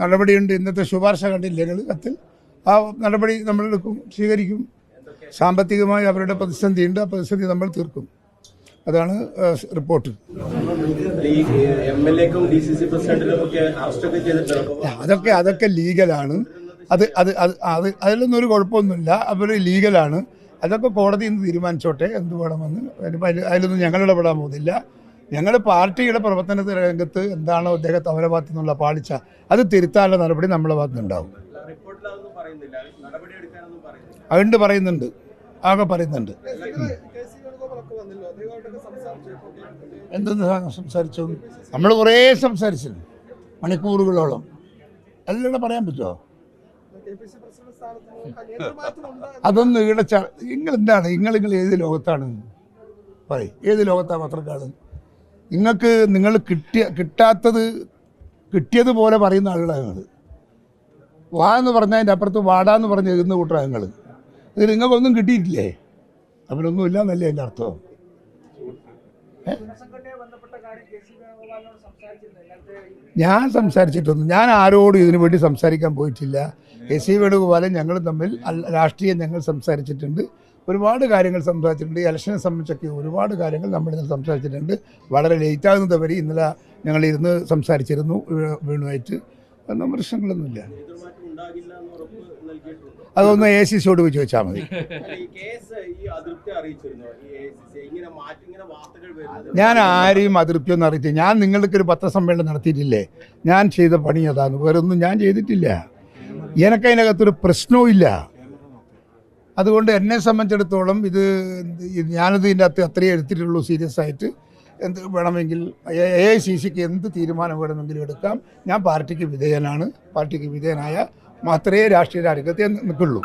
നടപടിയുണ്ട്. ഇന്നത്തെ ശുപാർശ കണ്ടില്ലേ? കത്തിൽ ആ നടപടി നമ്മൾ എടുക്കും സ്വീകരിക്കും. സാമ്പത്തികമായി അവരുടെ പ്രതിസന്ധിയുണ്ട്. ആ പ്രതിസന്ധി നമ്മൾ തീർക്കും. അതാണ് റിപ്പോർട്ട്. അതൊക്കെ അതൊക്കെ ലീഗലാണ്. അത് അത് അത് അത് അതിലൊന്നും ഒരു കുഴപ്പമൊന്നുമില്ല. അവർ ലീഗലാണ്. അതൊക്കെ കോടതി ഇന്ന് തീരുമാനിച്ചോട്ടെ എന്ത് വേണമെന്ന്. അതിലൊന്നും ഞങ്ങൾ ഇടപെടാൻ പോകുന്നില്ല. ഞങ്ങൾ പാർട്ടിയുടെ പ്രവർത്തന രംഗത്ത് എന്താണോ അദ്ദേഹത്തെ അവരെ ഭാഗത്തു നിന്നുള്ള പാളിച്ച അത് തിരുത്താനുള്ള നടപടി നമ്മളെ ഭാഗത്തുനിന്നുണ്ടാവും അതുകൊണ്ട് പറയുന്നുണ്ട്. ആകെ പറയുന്നുണ്ട്. എന്തെന്ന് സംസാരിച്ചു? നമ്മൾ കുറേ സംസാരിച്ചു മണിക്കൂറുകളോളം. എല്ലാം പറയാൻ പറ്റുമോ അതൊന്നും ഇവിടെ നിങ്ങൾ എന്താണ് നിങ്ങൾ നിങ്ങൾ ഏത് ലോകത്താണ്? പറയും. ഏത് ലോകത്താണ് പത്രക്കാട് നിങ്ങൾക്ക് നിങ്ങൾ കിട്ടിയ കിട്ടാത്തത് കിട്ടിയതുപോലെ പറയുന്ന ആളുകളാണ് നിങ്ങൾ വാ എന്ന് പറഞ്ഞാൽ അതിന്റെ അപ്പുറത്ത് വാടാന്ന് പറഞ്ഞ് എഴുതുന്ന കൂട്ടറാണ് നിങ്ങൾ ഇത് നിങ്ങൾക്കൊന്നും കിട്ടിയിട്ടില്ലേ? അവരൊന്നുമില്ല എന്നല്ലേ എന്റെ അർത്ഥം. ഞാൻ സംസാരിച്ചിട്ടൊന്നും ഞാൻ ആരോടും ഇതിനു വേണ്ടി സംസാരിക്കാൻ പോയിട്ടില്ല. എ സി വേണുഗോപാലൻ ഞങ്ങൾ തമ്മിൽ രാഷ്ട്രീയം ഞങ്ങൾ സംസാരിച്ചിട്ടുണ്ട്. ഒരുപാട് കാര്യങ്ങൾ സംസാരിച്ചിട്ടുണ്ട്. ഇലക്ഷനെ സംബന്ധിച്ചൊക്കെ ഒരുപാട് കാര്യങ്ങൾ നമ്മൾ ഇന്ന് സംസാരിച്ചിട്ടുണ്ട്. വളരെ ലേറ്റാകുന്നത് വരെ ഇന്നലെ ഞങ്ങൾ ഇരുന്ന് സംസാരിച്ചിരുന്നു വേണുമായിട്ട് പ്രശ്നങ്ങളൊന്നുമില്ല. അതൊന്ന് എ സി സിയോട് ചോദിച്ചാൽ മതി. ഞാൻ ആരെയും അതൃപ്തിയൊന്നും അറിയിച്ചു ഞാൻ നിങ്ങൾക്ക് ഒരു പത്രസമ്മേളനം നടത്തിയിട്ടില്ലേ? ഞാൻ ചെയ്ത പണി അതാണ്. വേറെ ഒന്നും ഞാൻ ചെയ്തിട്ടില്ല. എനിക്ക് അതിനകത്തൊരു പ്രശ്നവും ഇല്ല. അതുകൊണ്ട് എന്നെ സംബന്ധിച്ചിടത്തോളം ഇത് ഞാനിത് ഇതിന്റെ അകത്ത് അത്രയേ എടുത്തിട്ടുള്ളൂ സീരിയസ് ആയിട്ട്. എന്ത് വേണമെങ്കിൽ എ ഐ സി സിക്ക് എന്ത് തീരുമാനം വേണമെങ്കിലും എടുക്കാം. ഞാൻ പാർട്ടിക്ക് വിധേയനാണ്. പാർട്ടിക്ക് വിധേയനായ മാത്രമേ രാഷ്ട്രീയ രംഗത്ത് നിൽക്കുള്ളൂ.